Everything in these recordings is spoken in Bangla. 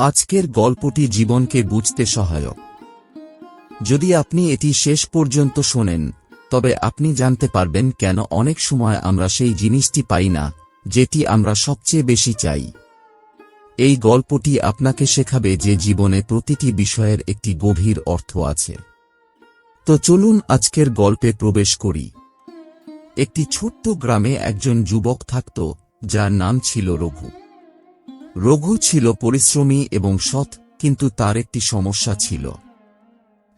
আজকের গল্পটি জীবনকে বুঝতে সহায়ক। যদি আপনি এটি শেষ পর্যন্ত শোনেন, তবে আপনি জানতে পারবেন কেন অনেক সময় আমরা সেই জিনিসটি পাই না, যেটি আমরা সবচেয়ে বেশি চাই। এই গল্পটি আপনাকে শেখাবে যে জীবনে প্রতিটি বিষয়ের একটি গভীর অর্থ আছে। তো চলুন আজকের গল্পে প্রবেশ করি। একটি ছোট্ট গ্রামে একজন যুবক থাকত, যার নাম ছিল রঘু। রঘু ছিল পরিশ্রমী এবং সৎ, কিন্তু তার একটি সমস্যা ছিল।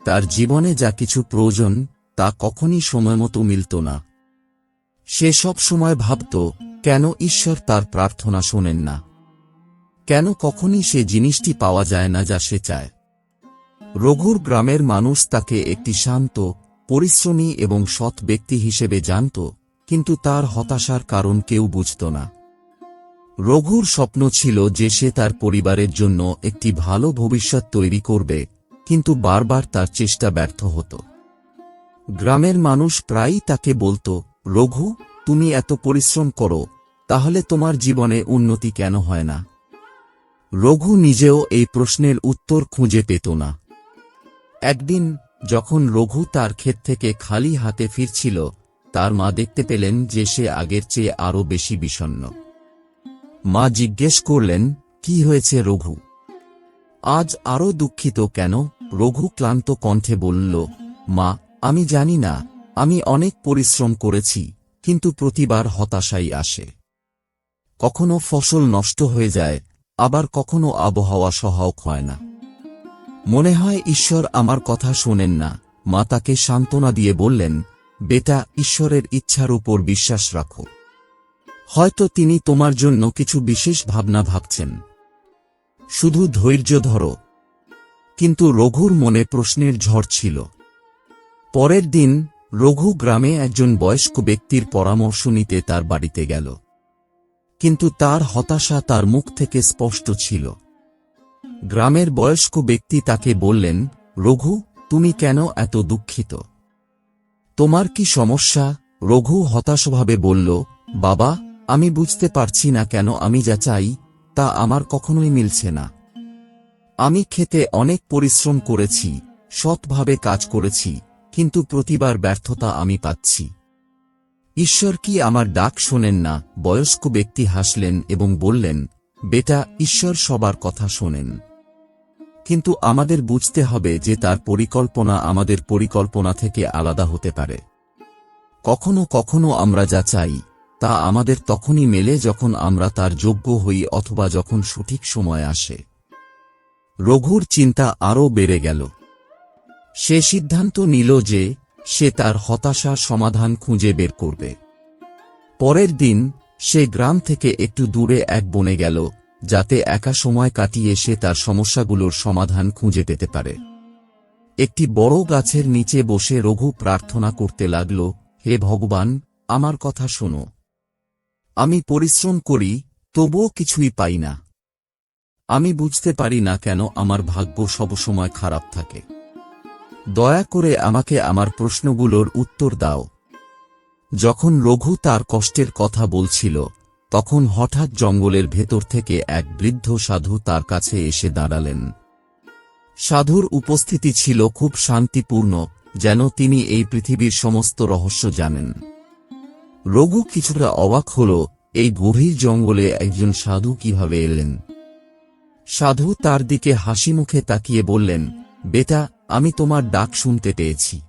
তার জীবনে যা কিছু প্রয়োজন, তা কখনই সময়মতো মিলত না। সে সব সময় ভাবত, কেন ঈশ্বর তার প্রার্থনা শোনেন না? কেন কখনই সে জিনিসটি পাওয়া যায় না যা সে চায়? রঘুর গ্রামের মানুষ তাকে একটি শান্ত, পরিশ্রমী এবং সৎ ব্যক্তি হিসেবে জানত, কিন্তু তার হতাশার কারণ কেউ বুঝত না। রঘুর স্বপ্ন ছিল যে সে তার পরিবারের জন্য একটি ভালো ভবিষ্যৎ তৈরি করবে, কিন্তু বারবার তার চেষ্টা ব্যর্থ হতো। গ্রামের মানুষ প্রায়ই তাকে বলতো, রঘু, তুমি এত পরিশ্রম করো, তাহলে তোমার জীবনে উন্নতি কেন হয় না? রঘু নিজেও এই প্রশ্নের উত্তর খুঁজে পেত না। একদিন, যখন রঘু তার ক্ষেত থেকে খালি হাতে ফিরছিল, তার মা দেখতে পেলেন যে সে আগের চেয়ে আরও বেশি বিষণ্ণ। মা জিজ্ঞেস করলেন, কি হয়েছে রঘু? আজ আরও দুঃখিত কেন? রঘু ক্লান্ত কণ্ঠে বলল, মা, আমি জানি না, আমি অনেক পরিশ্রম করেছি, কিন্তু প্রতিবার হতাশাই আসে। কখনো ফসল নষ্ট হয়ে যায়, আবার কখনো আবহাওয়া সহায়ক হয় না। মনে হয় ঈশ্বর আমার কথা শোনেন না। মা তাকে সান্ত্বনা দিয়ে বললেন, বেটা, ঈশ্বরের ইচ্ছার উপর বিশ্বাস রাখো। হয়তো তিনি তোমার জন্য কিছু বিশেষ ভাবনা ভাবছেন। শুধু ধৈর্য ধরো। কিন্তু রঘুর মনে প্রশ্নের ঝড় ছিল। পরের দিন, রঘু গ্রামে একজন বয়স্ক ব্যক্তির পরামর্শ নিতে তার বাড়িতে গেল। কিন্তু তার হতাশা তার মুখ থেকে স্পষ্ট ছিল। গ্রামের বয়স্ক ব্যক্তি তাকে বললেন, রঘু, তুমি কেন এত দুঃখিত? তোমার কি সমস্যা? রঘু হতাশভাবে বলল, বাবা আমি বুঝতে পারছি না কেন আমি যা চাই, তা আমার কখনোই মিলছে না। আমি খেতে অনেক পরিশ্রম করেছি, সৎভাবে কাজ করেছি, কিন্তু প্রতিবার ব্যর্থতা আমি পাচ্ছি। ঈশ্বর কি আমার ডাক শোনেন না? বয়স্ক ব্যক্তি হাসলেন এবং বললেন, বেটা, ঈশ্বর সবার কথা শোনেন। কিন্তু আমাদের বুঝতে হবে যে তার পরিকল্পনা আমাদের পরিকল্পনা থেকে আলাদা হতে পারে। কখনো কখনো আমরা যা চাই তা আমাদের তখনই মেলে যখন আমরা তার যোগ্য হই অথবা যখন সঠিক সময় আসে। রঘুর চিন্তা আরও বেড়ে গেল। সে সিদ্ধান্ত নিল যে সে তার হতাশার সমাধান খুঁজে বের করবে। পরের দিন সে গ্রাম থেকে একটু দূরে এক বনে গেল, যাতে একা সময় কাটিয়ে সে তার সমস্যাগুলোর সমাধান খুঁজে পেতে পারে। একটি বড় গাছের নিচে বসে রঘু প্রার্থনা করতে লাগল, হে ভগবান, আমার কথা শোনো। আমি পরিশ্রম করি, তবুও কিছুই পাই না। আমি বুঝতে পারি না কেন আমার ভাগ্য সবসময় খারাপ থাকে। দয়া করে আমাকে আমার প্রশ্নগুলোর উত্তর দাও। যখন রঘু তার কষ্টের কথা বলছিল, তখন হঠাৎ জঙ্গলের ভেতর থেকে এক বৃদ্ধ সাধু তার কাছে এসে দাঁড়ালেন। সাধুর উপস্থিতি ছিল খুব শান্তিপূর্ণ, যেন তিনি এই পৃথিবীর সমস্ত রহস্য জানেন। রঘু কিছুটা অবাক হল, এই গভীর জঙ্গলে একজন সাধু কীভাবে এলেন? সাধু তার দিকে হাসি মুখে তাকিয়ে বললেন, বেটা, আমি তোমার ডাক শুনতে পেয়েছি।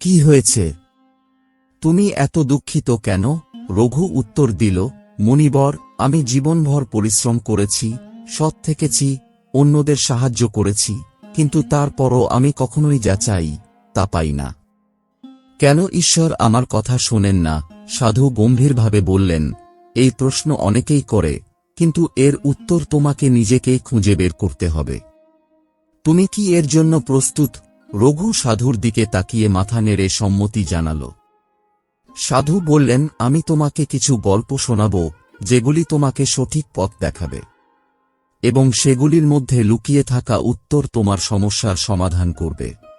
কি হয়েছে? তুমি এত দুঃখিত কেন? রঘু উত্তর দিল, মুনিবর, আমি জীবনভর পরিশ্রম করেছি, সৎ থেকেছি, অন্যদের সাহায্য করেছি, কিন্তু তারপরও আমি কখনোই যা চাই, তা পাই না। কেন ঈশ্বর আমার কথা শোনেন না? সাধু গম্ভীরভাবে বললেন, এই প্রশ্ন অনেকেই করে, কিন্তু এর উত্তর তোমাকে নিজেকেই খুঁজে বের করতে হবে। তুমি কি এর জন্য প্রস্তুত? রঘু সাধুর দিকে তাকিয়ে মাথা নেড়ে সম্মতি জানাল। সাধু বললেন, আমি তোমাকে কিছু গল্প শোনাব, যেগুলি তোমাকে সঠিক পথ দেখাবে। এবং সেগুলির মধ্যে লুকিয়ে থাকা উত্তর তোমার সমস্যার সমাধান করবে।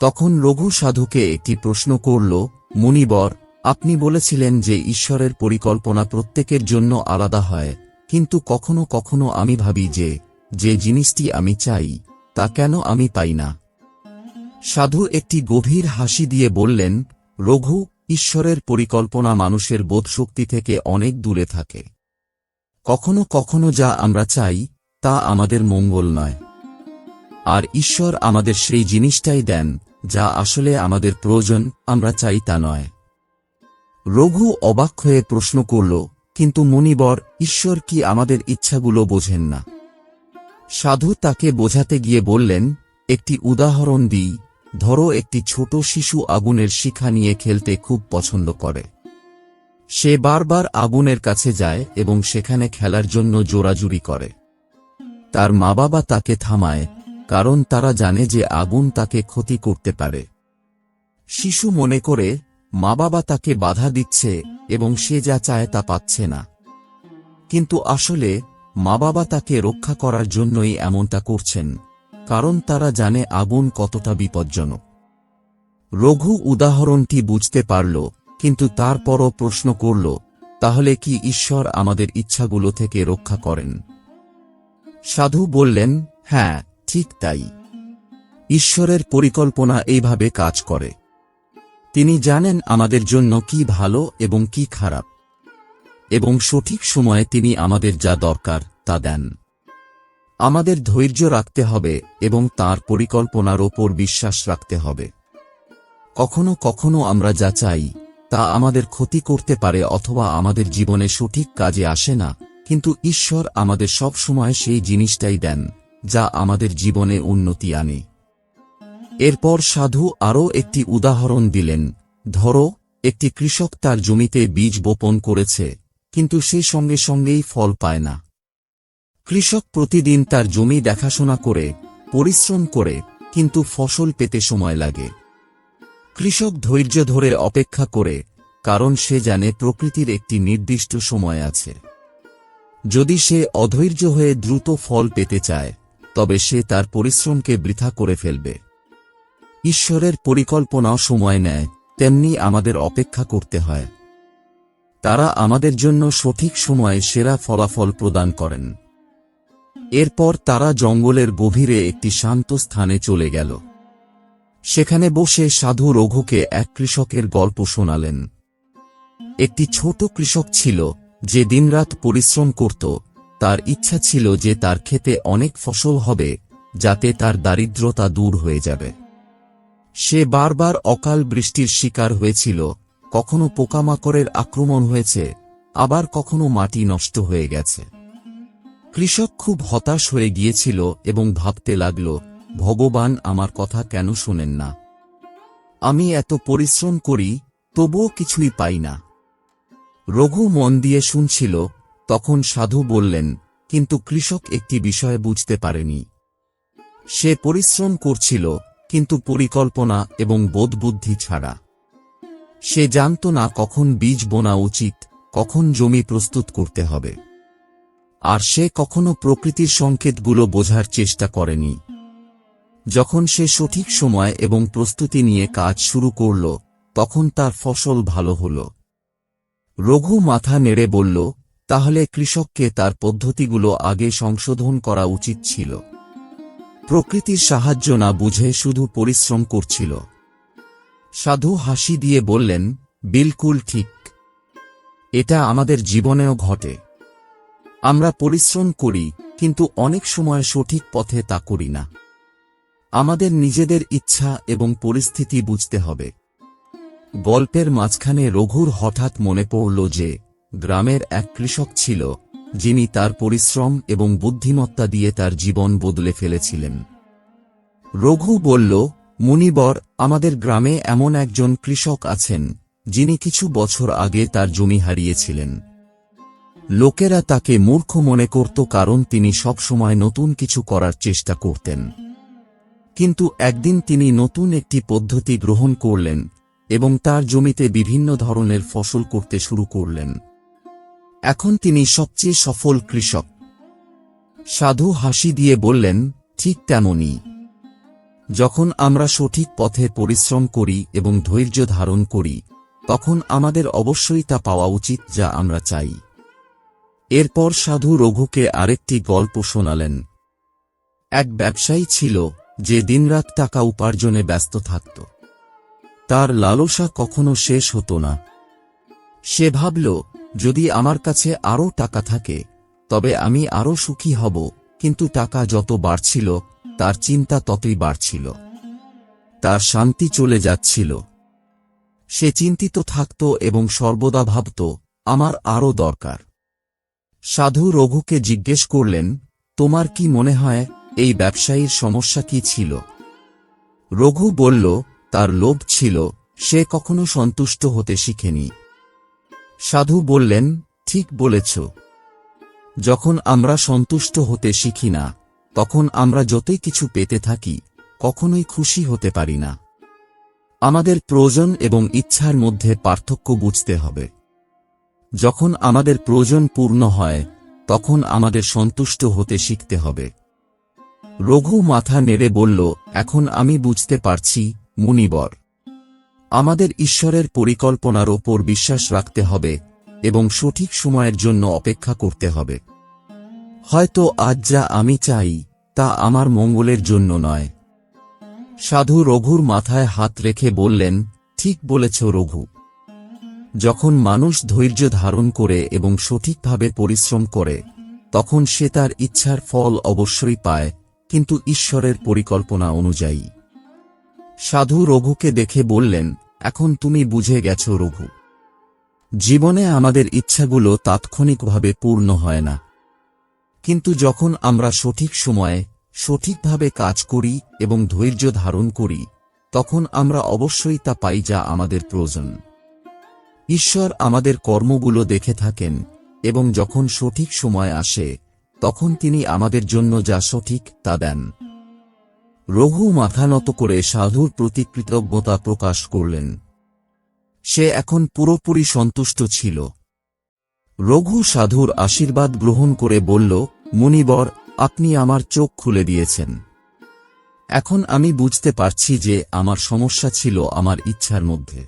তখন রঘু সাধুকে একটি প্রশ্ন করল, মুনিবর, আপনি বলেছিলেন যে ঈশ্বরের পরিকল্পনা প্রত্যেকের জন্য আলাদা হয়, কিন্তু কখনো কখনো আমি ভাবি যে যে জিনিসটি আমি চাই, তা কেন আমি পাই না? সাধু একটি গভীর হাসি দিয়ে বললেন, রঘু, ঈশ্বরের পরিকল্পনা মানুষের বোধশক্তি থেকে অনেক দূরে থাকে। কখনো কখনো যা আমরা চাই, তা আমাদের মঙ্গল নয়। আর ঈশ্বর আমাদের সেই জিনিসটাই দেন যা আসলে আমাদের প্রয়োজন, আমরা চাই তা নয়। রঘু অবাক হয়ে প্রশ্ন করল, কিন্তু মনিবর ঈশ্বর কি আমাদের ইচ্ছাগুলো বোঝেন না? সাধু তাকে বোঝাতে গিয়ে বললেন, একটি উদাহরণ দিই, ধরো একটি ছোট শিশু আগুনের শিখা নিয়ে খেলতে খুব পছন্দ করে। সে বারবার আগুনের কাছে যায় এবং সেখানে খেলার জন্য জোরাজুরি করে। তার মা বাবা তাকে থামায় কারণ তারা জানে যে আগুন তাকে ক্ষতি করতে পারে। শিশু মনে করে মা বাবা তাকে বাধা দিচ্ছে এবং সে যা চায় তা পাচ্ছে না। কিন্তু আসলে মা বাবা তাকে রক্ষা করার জন্যই এমনটা করছেন, কারণ তারা জানে আগুন কতটা বিপজ্জনক। রঘু উদাহরণটি বুঝতে পারল, কিন্তু তারপরও প্রশ্ন করল, তাহলে কি ঈশ্বর আমাদের ইচ্ছাগুলো থেকে রক্ষা করেন? সাধু বললেন হ্যাঁ ঠিক তাই। ঈশ্বরের পরিকল্পনা এইভাবে কাজ করে। তিনি জানেন আমাদের জন্য কি ভালো এবং কি খারাপ। এবং সঠিক সময়ে তিনি আমাদের যা দরকার, তা দেন। আমাদের ধৈর্য রাখতে হবে এবং তার পরিকল্পনার ওপর বিশ্বাস রাখতে হবে। কখনো কখনো আমরা যা চাই, তা আমাদের ক্ষতি করতে পারে অথবা আমাদের জীবনে সঠিক কাজে আসে না, কিন্তু ঈশ্বর আমাদের সব সময় সেই জিনিসটাই দেন। যা আমাদের জীবনে উন্নতি আনে। এরপর সাধু আরও একটি উদাহরণ দিলেন, ধরো, একটি কৃষক তার জমিতে বীজ বপন করেছে, কিন্তু সে সঙ্গে সঙ্গেই ফল পায় না। কৃষক প্রতিদিন তার জমি দেখাশোনা করে, পরিশ্রম করে, কিন্তু ফসল পেতে সময় লাগে। কৃষক ধৈর্য ধরে অপেক্ষা করে, কারণ সে জানে প্রকৃতির একটি নির্দিষ্ট সময় আছে। যদি সে অধৈর্য হয়ে দ্রুত ফল পেতে চায় তবে সে তার পরিশ্রমকে বৃথা করে ফেলবে। ঈশ্বরের পরিকল্পনাও সময় নেয়, তেমনি আমাদের অপেক্ষা করতে হয়। তারা আমাদের জন্য সঠিক সময়ে সেরা ফলাফল প্রদান করেন। এরপর তারা জঙ্গলের গভীরে একটি শান্ত স্থানে চলে গেল। সেখানে বসে সাধু রঘুকে এক কৃষকের গল্প শোনালেন। একটি ছোট কৃষক ছিল, যে দিনরাত পরিশ্রম করত তার ইচ্ছা ছিল যে তার খেতে অনেক ফসল হবে, যাতে তার দারিদ্রতা দূর হয়ে যাবে। সে বারবার অকাল বৃষ্টির শিকার হয়েছিল, কখনো পোকামাকড়ের আক্রমণ হয়েছে, আবার কখনো মাটি নষ্ট হয়ে গেছে। কৃষক খুব হতাশ হয়ে গিয়েছিল এবং ভাবতে লাগল, ভগবান আমার কথা কেন শোনেন না? আমি এত পরিশ্রম করি, তবুও কিছুই পাই না। রঘু মন দিয়ে শুনছিল তখন সাধু বললেন, কিন্তু কৃষক একটি বিষয় বুঝতে পারেনি। সে পরিশ্রম করছিল, কিন্তু পরিকল্পনা এবং বোধবুদ্ধি ছাড়া। সে জানত না কখন বীজ বোনা উচিত, কখন জমি প্রস্তুত করতে হবে। আর সে কখনো প্রকৃতির সংকেতগুলো বোঝার চেষ্টা করেনি। যখন সে সঠিক সময় এবং প্রস্তুতি নিয়ে কাজ শুরু করল, তখন তার ফসল ভালো হল। রঘু মাথা নেড়ে বলল তাহলে কৃষককে তার পদ্ধতিগুলো আগে সংশোধন করা উচিত ছিল। প্রকৃতির সাহায্য না বুঝে শুধু পরিশ্রম করছিল। সাধু হাসি দিয়ে বললেন, বিলকুল ঠিক। এটা আমাদের জীবনেও ঘটে। আমরা পরিশ্রম করি, কিন্তু অনেক সময় সঠিক পথে তা করি না। আমাদের নিজেদের ইচ্ছা এবং পরিস্থিতি বুঝতে হবে। গল্পের মাঝখানে রঘুর হঠাৎ মনে পড়ল যে গ্রামের এক কৃষক ছিল, যিনি তার পরিশ্রম এবং বুদ্ধিমত্তা দিয়ে তার জীবন বদলে ফেলেছিলেন। রঘু বলল, মুনিবর, আমাদের গ্রামে এমন একজন কৃষক আছেন, যিনি কিছু বছর আগে তার জমি হারিয়েছিলেন। লোকেরা তাকে মূর্খ মনে করত কারণ তিনি সবসময় নতুন কিছু করার চেষ্টা করতেন। কিন্তু একদিন তিনি নতুন একটি পদ্ধতি গ্রহণ করলেন এবং তার জমিতে বিভিন্ন ধরনের ফসল করতে শুরু করলেন। এখন তিনি সবচেয়ে সফল কৃষক। সাধু হাসি দিয়ে বললেন, ঠিক তেমনই। যখন আমরা সঠিক পথে পরিশ্রম করি এবং ধৈর্য ধারণ করি, তখন আমাদের অবশ্যই তা পাওয়া উচিত যা আমরা চাই। এরপর সাধু রঘুকে আরেকটি গল্প শোনালেন। এক ব্যবসায়ী ছিল, যে দিনরাত টাকা উপার্জনে ব্যস্ত থাকত। তার লালসা কখনো শেষ হতো না। সে ভাবল, যদি আমার কাছে আরও টাকা থাকে, তবে আমি আরও সুখী হব। কিন্তু টাকা যত বাড়ছিল, তার চিন্তা ততই বাড়ছিল। তার শান্তি চলে যাচ্ছিল। সে চিন্তিত থাকত এবং সর্বদা ভাবত, আমার আরও দরকার। সাধু রঘুকে জিজ্ঞেস করলেন, তোমার কি মনে হয়, এই ব্যবসায়ীর সমস্যা কি ছিল? রঘু বলল, তার লোভ ছিল, সে কখনো সন্তুষ্ট হতে শিখেনি। সাধু বললেন, ঠিক বলেছ। যখন আমরা সন্তুষ্ট হতে শিখি না, তখন আমরা যতই কিছু পেতে থাকি, কখনোই খুশি হতে পারি না। আমাদের প্রয়োজন এবং ইচ্ছার মধ্যে পার্থক্য বুঝতে হবে। যখন আমাদের প্রয়োজন পূর্ণ হয়, তখন আমাদের সন্তুষ্ট হতে শিখতে হবে। রঘু মাথা নেড়ে বলল, এখন আমি বুঝতে পারছি, মুনিবর। আমাদের ঈশ্বরের পরিকল্পনার ওপর বিশ্বাস রাখতে হবে এবং সঠিক সময়ের জন্য অপেক্ষা করতে হবে। হয়তো আজ যা আমি চাই, তা আমার মঙ্গলের জন্য নয়। সাধু রঘুর মাথায় হাত রেখে বললেন, ঠিক বলেছ রঘু। যখন মানুষ ধৈর্য ধারণ করে এবং সঠিকভাবে পরিশ্রম করে, তখন সে তার ইচ্ছার ফল অবশ্যই পায়, কিন্তু ঈশ্বরের পরিকল্পনা অনুযায়ী। সাধু রঘুকে দেখে বললেন, এখন তুমি বুঝে গেছ রঘু। জীবনে আমাদের ইচ্ছাগুলো তাৎক্ষণিকভাবে পূর্ণ হয় না। কিন্তু যখন আমরা সঠিক সময়ে, সঠিকভাবে কাজ করি এবং ধৈর্য ধারণ করি, তখন আমরা অবশ্যই তা পাই যা আমাদের প্রয়োজন। ঈশ্বর আমাদের কর্মগুলো দেখে থাকেন এবং যখন সঠিক সময় আসে, তখন তিনি আমাদের জন্য যা সঠিক তা দেন। রঘু মাথা নত করে সাধুর প্রতি কৃতজ্ঞতা প্রকাশ করলেন। সে এখন পুরোপুরি সন্তুষ্ট ছিল। রঘু সাধুর আশীর্বাদ গ্রহণ করে বলল, মুনিবর, আপনি আমার চোখ খুলে দিয়েছেন। এখন আমি বুঝতে পারছি যে আমার সমস্যা ছিল আমার ইচ্ছার মধ্যে।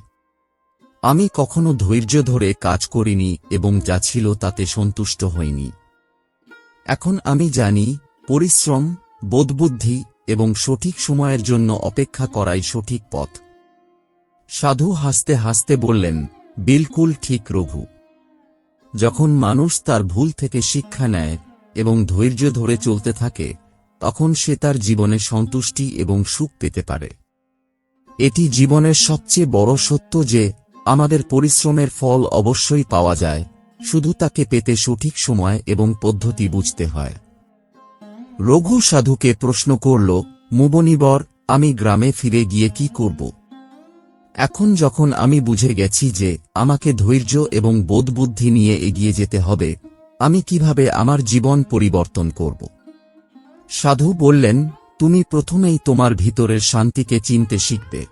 আমি কখনো ধৈর্য ধরে কাজ করিনি এবং যা ছিল তাতে সন্তুষ্ট হইনি। এখন আমি জানি, পরিশ্রম, বোধবুদ্ধি এবং সঠিক সময়ের জন্য অপেক্ষা করাই সঠিক পথ। সাধু হাসতে হাসতে বললেন, বিলকুল ঠিক রঘু। যখন মানুষ তার ভুল থেকে শিক্ষা নেয় এবং ধৈর্য ধরে চলতে থাকে, তখন সে তার জীবনে সন্তুষ্টি এবং সুখ পেতে পারে। এটি জীবনের সবচেয়ে বড় সত্য যে, আমাদের পরিশ্রমের ফল অবশ্যই পাওয়া যায়, শুধু তাকে পেতে সঠিক সময় এবং পদ্ধতি বুঝতে হয়। রঘু সাধুকে প্রশ্ন করল, মুবনিবর, আমি গ্রামে ফিরে গিয়ে কি করব? এখন যখন আমি বুঝে গেছি যে আমাকে ধৈর্য এবং বোধবুদ্ধি নিয়ে এগিয়ে যেতে হবে, আমি কীভাবে আমার জীবন পরিবর্তন করব? সাধু বললেন, তুমি প্রথমেই তোমার ভিতরের শান্তিকে চিনতে শিখবে।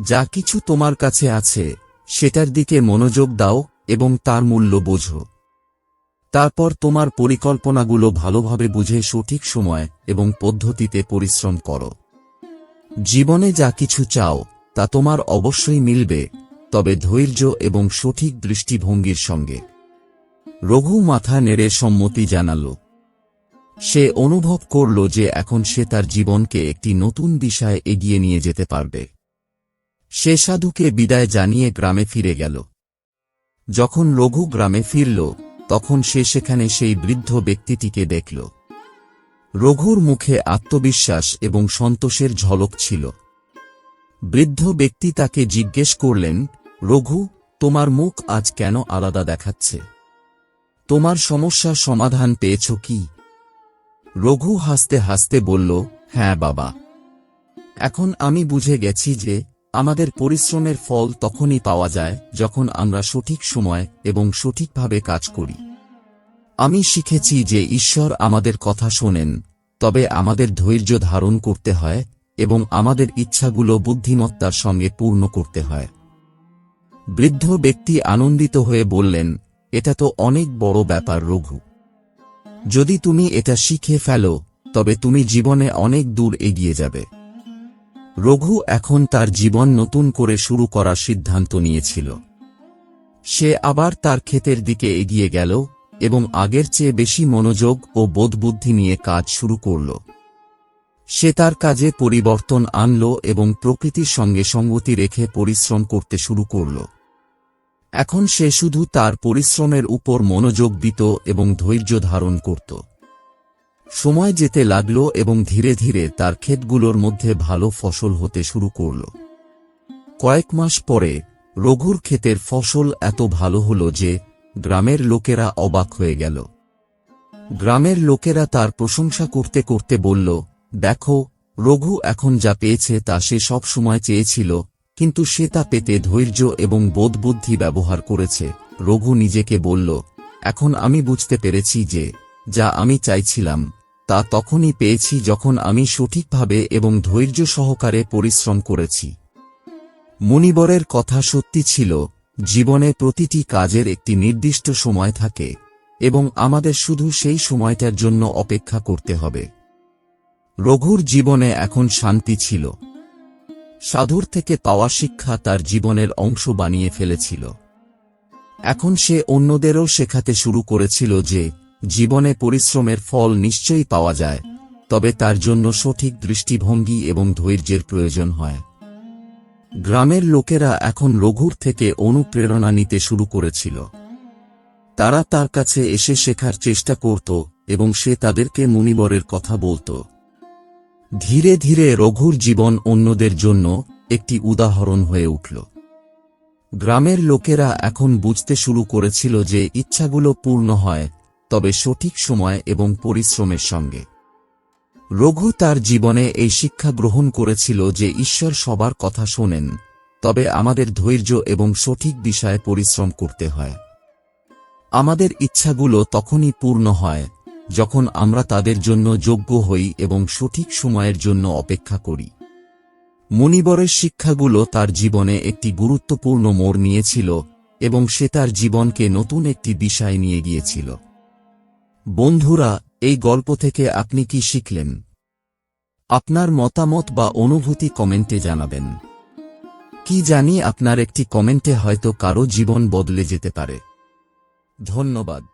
যা কিছু তোমার কাছে আছে, সেটার দিকে মনোযোগ দাও এবং তার মূল্য বোঝো। তারপর তোমার পরিকল্পনাগুলো ভালোভাবে বুঝে সঠিক সময় এবং পদ্ধতিতে পরিশ্রম করো। জীবনে যা কিছু চাও, তা তোমার অবশ্যই মিলবে, তবে ধৈর্য এবং সঠিক দৃষ্টিভঙ্গির সঙ্গে। রঘু মাথা নেড়ে সম্মতি জানাল। সে অনুভব করল যে এখন সে তার জীবনকে একটি নতুন দিশায় এগিয়ে নিয়ে যেতে পারবে। সে সাধুকে বিদায় জানিয়ে গ্রামে ফিরে গেল। যখন রঘু গ্রামে ফিরল তখন সে সেখানে সেই বৃদ্ধ ব্যক্তিটিকে দেখল। রঘুর মুখে আত্মবিশ্বাস এবং সন্তোষের ঝলক ছিল। বৃদ্ধ ব্যক্তি তাকে জিজ্ঞেস করলেন, রঘু, তোমার মুখ আজ কেন আলাদা দেখাচ্ছে? তোমার সমস্যার সমাধান পেয়েছ কি? রঘু হাসতে হাসতে বলল হ্যাঁ বাবা। এখন আমি বুঝে গেছি যে আমাদের পরিশ্রমের ফল তখনই পাওয়া যায় যখন আমরা সঠিক সময় এবং সঠিকভাবে কাজ করি। আমি শিখেছি যে ঈশ্বর আমাদের কথা শোনেন, তবে আমাদের ধৈর্য ধারণ করতে হয় এবং আমাদের ইচ্ছাগুলো বুদ্ধিমত্তার সঙ্গে পূর্ণ করতে হয়। বৃদ্ধ ব্যক্তি আনন্দিত হয়ে বললেন, এটা তো অনেক বড় ব্যাপার রঘু। যদি তুমি এটা শিখে ফেলো, তবে তুমি জীবনে অনেক দূর এগিয়ে যাবে। রঘু এখন তার জীবন নতুন করে শুরু করার সিদ্ধান্ত নিয়েছিল। সে আবার তার ক্ষেতের দিকে এগিয়ে গেল এবং আগের চেয়ে বেশি মনোযোগ ও বোধবুদ্ধি নিয়ে কাজ শুরু করল। সে তার কাজে পরিবর্তন আনল এবং প্রকৃতির সঙ্গে সঙ্গতি রেখে পরিশ্রম করতে শুরু করল। এখন সে শুধু তার পরিশ্রমের উপর মনোযোগ দিত এবং ধৈর্য ধারণ করত। সময় যেতে লাগল এবং ধীরে ধীরে তার ক্ষেতগুলোর মধ্যে ভালো ফসল হতে শুরু করল। কয়েক মাস পরে রঘুর ক্ষেতের ফসল এত ভালো হল যে গ্রামের লোকেরা অবাক হয়ে গেল। গ্রামের লোকেরা তার প্রশংসা করতে করতে বলল, দেখো, রঘু এখন যা পেয়েছে তা সে সব সময় চেয়েছিল, কিন্তু সে তা পেতে ধৈর্য এবং বোধবুদ্ধি ব্যবহার করেছে। রঘু নিজেকে বলল, এখন আমি বুঝতে পেরেছি যে যা আমি চাইছিলাম, তা তখনই পেয়েছি যখন আমি সঠিকভাবে এবং ধৈর্য সহকারে পরিশ্রম করেছি। মুনিবরের কথা সত্যি ছিল, জীবনে প্রতিটি কাজের একটি নির্দিষ্ট সময় থাকে, এবং আমাদের শুধু সেই সময়টার জন্য অপেক্ষা করতে হবে। রঘুর জীবনে এখন শান্তি ছিল। সাধুর থেকে পাওয়া শিক্ষা তার জীবনের অংশ বানিয়ে ফেলেছিল। এখন সে অন্যদেরও শেখাতে শুরু করেছিল যে জীবনে পরিশ্রমের ফল নিশ্চয়ই পাওয়া যায়, তবে তার জন্য সঠিক দৃষ্টিভঙ্গি এবং ধৈর্যের প্রয়োজন হয়। গ্রামের লোকেরা এখন রঘুর থেকে অনুপ্রেরণা নিতে শুরু করেছিল। তারা তার কাছে এসে শেখার চেষ্টা করত এবং সে তাদেরকে মুনিবরের কথা বলত। ধীরে ধীরে রঘুর জীবন অন্যদের জন্য একটি উদাহরণ হয়ে উঠল। গ্রামের লোকেরা এখন বুঝতে শুরু করেছিল যে ইচ্ছাগুলো পূর্ণ হয় তবে সঠিক সময় এবং পরিশ্রমের সঙ্গে। রঘু তার জীবনে এই শিক্ষা গ্রহণ করেছিল যে ঈশ্বর সবার কথা শোনেন, তবে আমাদের ধৈর্য এবং সঠিক বিষয়ে পরিশ্রম করতে হয়। আমাদের ইচ্ছাগুলো তখনই পূর্ণ হয়, যখন আমরা তাদের জন্য যোগ্য হই এবং সঠিক সময়ের জন্য অপেক্ষা করি। মুনিবরের শিক্ষাগুলো তার জীবনে একটি গুরুত্বপূর্ণ মোড় নিয়েছিল এবং সে তার জীবনকে নতুন একটি দিশায় নিয়ে গিয়েছিল। বন্ধুরা, এই গল্প থেকে আপনি কি শিখলেন? আপনার মতামত বা অনুভূতি কমেন্টে জানাবেন। কি জানি আপনার একটি কমেন্টে হয়তো কারও জীবন বদলে যেতে পারে। ধন্যবাদ।